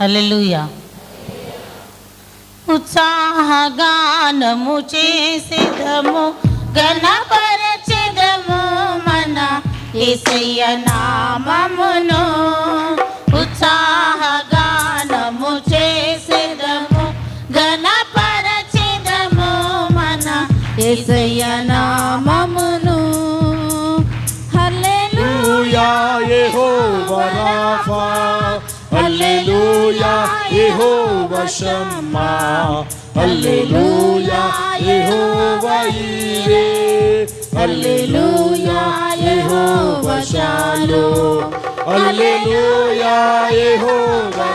హల్లెలూయా. ఉత్సాహగానము చేసిదము గణపరచిదము మన ఏసయ్య నామమును. ఉత్సాహగానము చేసిదము గణపరచిదము మన ఏసయ్య నామమును. హల్లెలూయా హల్లెలూయా యెహోవా రాఫా హల్లెలూయా యెహోవా షమ్మా హల్లెలూయా యెహోవా ఈరే హల్లెలూయా యెహోవా షాలో హల్లెలూయా యెహోవా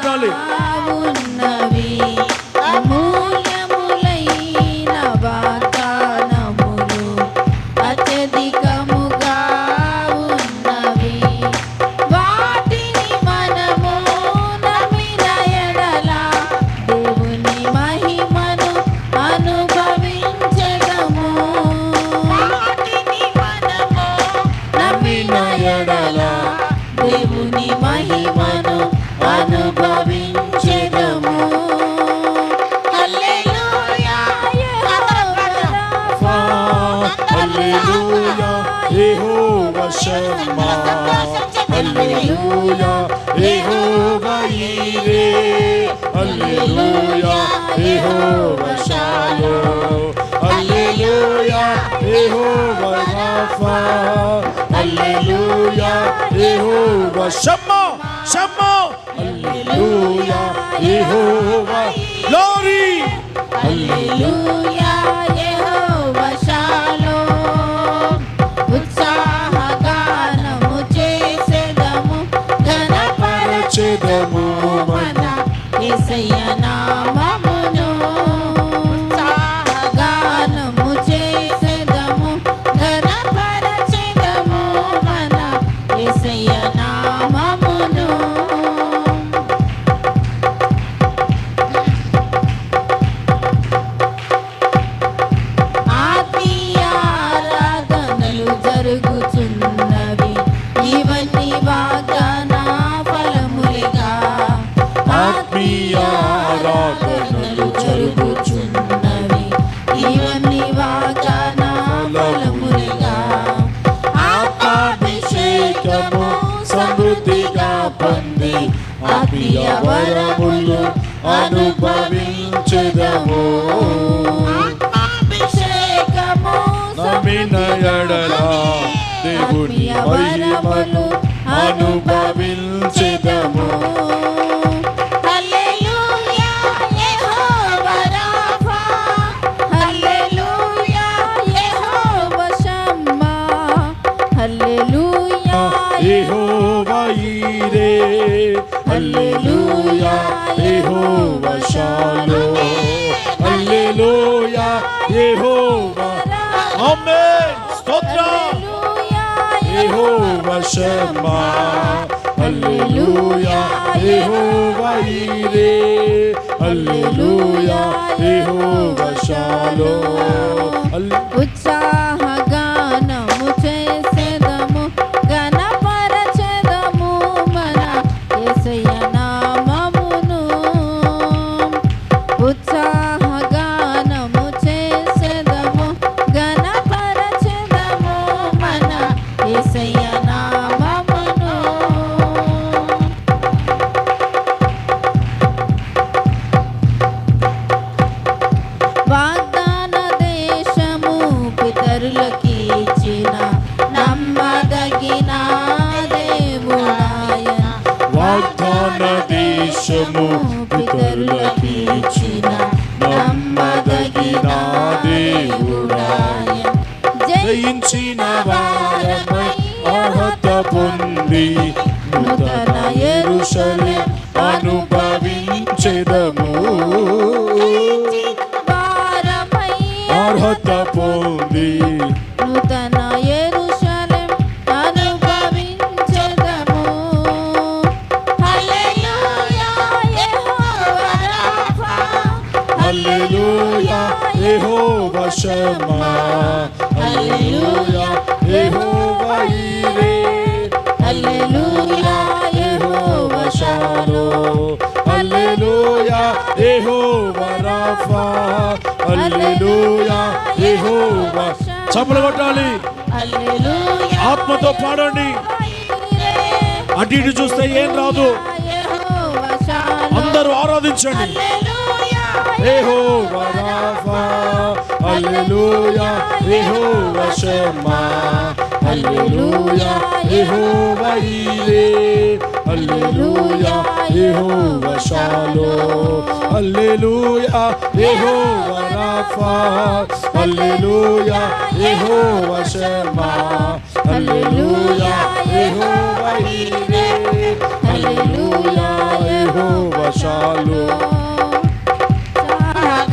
చప్పలు హల్లెలూయా యెహోవా షమ్మా హల్లెలూయా యెహోవా ఈరే హల్లెలూయా యెహోవా షాలో హల్లెలూయా యెహోవా రాఫా హల్లెలూయా యెహోవా షమ్మా షమ్మా హల్లెలూయా యెహోవా గ్లోరీ హల్లెలూయా యెహోవా ఘనపరచెదము మన యేసయ్య నామమును ఉత్సాహగానము చేసెదము ఘనపరచెదము మన యేసయ్య నామమును ఆత్మీయ వరములు అనుభవించదము. అభిషేకము నమ్మిన ఎడల దేవుని మహిమను యెహోవా ఆమేన్ స్తోత్రం యెహోవా షమ్మా హల్లెలూయా యెహోవా ఈరే హల్లెలూయా యెహోవా షాలో పొంది నూతన ఎరుషలే అనుభవించెదము. అర్హత పొంది నూతన ఎరుషలేం అనుభవించెదము. హల్లెలూయా యెహోవా హల్లెలూయా యెహోవా షమా హల్లెలూయా యెహోవా హల్లెలూయా, యెహోవా షాలో. హల్లెలూయా యెహోవా రాఫా. హల్లెలూయా యెహోవా. చప్పలు కొట్టాలి. ఆత్మతో పాడండి. అటు ఇటు చూస్తే ఏం రాదు. అందరూ ఆరాధించండి. యెహోవా రాఫా. హల్లెలూయా యెహోవా హల్లెలూయా యెహోవా ఈరే హల్లెలూయా యెహోవా షాలో హల్లెలూయా యెహోవా రాఫా హల్లెలూయా యెహోవా షమ్మా హల్లెలూయా యెహోవా ఈరే హల్లెలూయా యెహోవా షాలో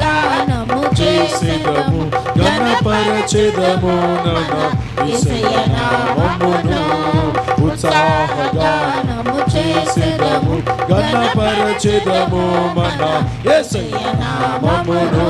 గానము చేసేదము గణపరచెదము నన విషయనామమును ఉత్సాహగానము చేసేదము. గణపరచెదము మన యేసయ్య నామమును